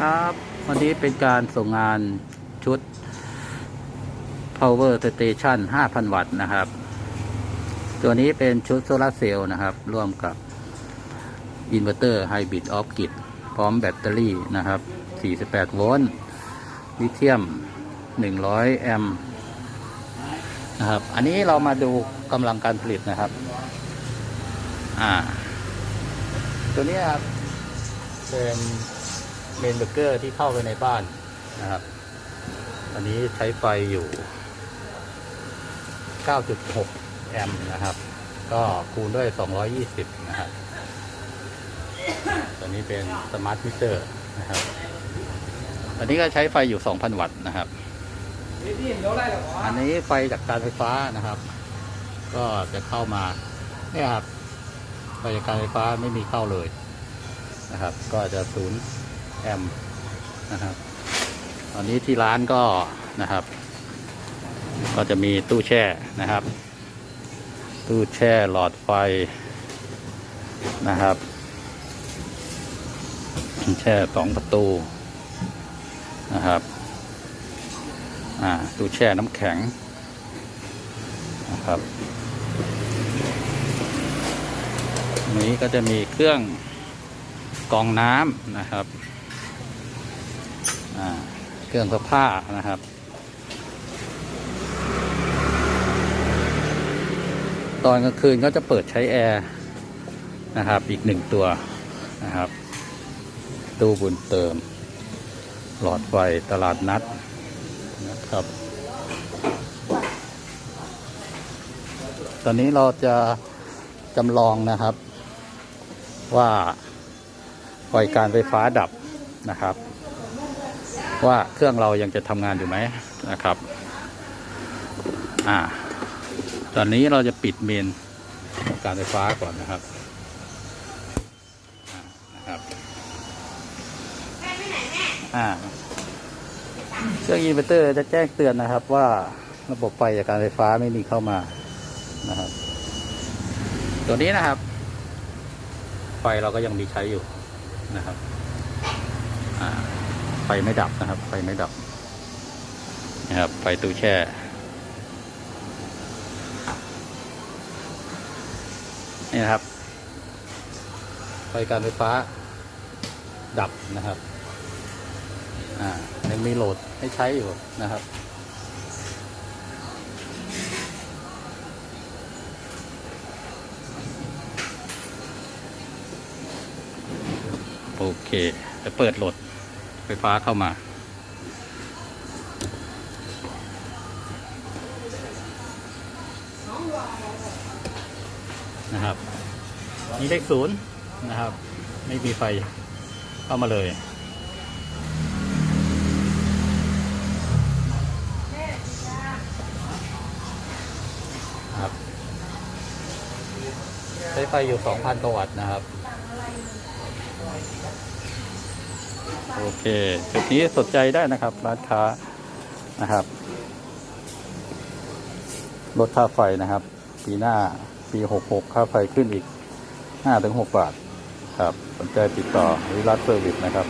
ครับวันนี้เป็นการส่งงานชุด power station 5,000 วัตต์นะครับ ตัวนี้เป็นชุดโซลาเซลล์นะครับ ร่วมกับอินเวอร์เตอร์ไฮบริดออฟกิดพร้อมแบตเตอรี่นะครับ 48 โวลต์ลิเธียม 100 แอมป์นะครับ อันนี้เรามาดูกำลังการผลิตนะครับ อ่า ตัวนี้ครับเป็น เมนเบเกอร์ที่เข้าไปในบ้านนะครับ อันนี้ใช้ไฟอยู่ 9.6 แอมป์นะครับ ก็คูณด้วย 220 นะครับตัวนี้เป็นสมาร์ทมิเตอร์นะครับอันนี้ก็ใช้ไฟอยู่ 2,000 วัตต์นะครับ อันนี้ไฟจากการไฟฟ้านะครับ ก็จะเข้ามาเนี่ยครับไฟจากการไฟฟ้าไม่มีเข้าเลยนะครับ ก็จะศูนย์ แอมป์นะครับ ตอนนี้ที่ร้านก็นะครับ ก็จะมีตู้แช่นะครับ ตู้แช่หลอดไฟนะครับ แช่สองประตูนะครับอ่าตู้แช่น้ำแข็งนะครับนี้ก็จะมีเครื่องกองน้ำนะครับ เครื่องซักผ้านะครับ ตอนกลางคืนก็จะเปิดใช้แอร์นะครับ อีกหนึ่งตัวนะครับ ตู้บุญเติม หลอดไฟตลาดนัดนะครับ ตอนนี้เราจะจำลองนะครับว่าไฟการไฟฟ้าดับนะครับ ว่าเครื่องเรายังจะทำงานอยู่ไหมนะครับ อ่า ตอนนี้เราจะปิดเมนการไฟฟ้าก่อนนะครับนะครับอ่าเครื่องอินเวอร์เตอร์จะแจ้งเตือนนะครับ ว่าระบบไฟจากการไฟฟ้าไม่มีเข้ามานะครับ ตัวนี้นะครับ ไฟเราก็ยังมีใช้อยู่นะครับ อ่า ฟไม่ดับนะครับ ไฟไม่ดับนะครับไฟตู้แช่นี่นะครับ ไฟการไฟฟ้าดับนะครับอ่ายังมีโหลดให้ใช้อยู่นะครับโอเคจะเปิดโหลด ไฟฟ้าเข้ามา นะครับมีเลขศูนย์นะครับ ไม่มีไฟเข้ามาเลยครับใช้ไฟอยู่ 2,000กว่าวัตต์นะครับ โอเคจุดนี้สนใจได้นะครับ ร้านค้านะครับลดค่าไฟนะครับ ปีหน้าปี 66 ค่าไฟขึ้นอีก 5-6 บาท ครับ สนใจติดต่อวิรัตเซอร์วิสนะครับ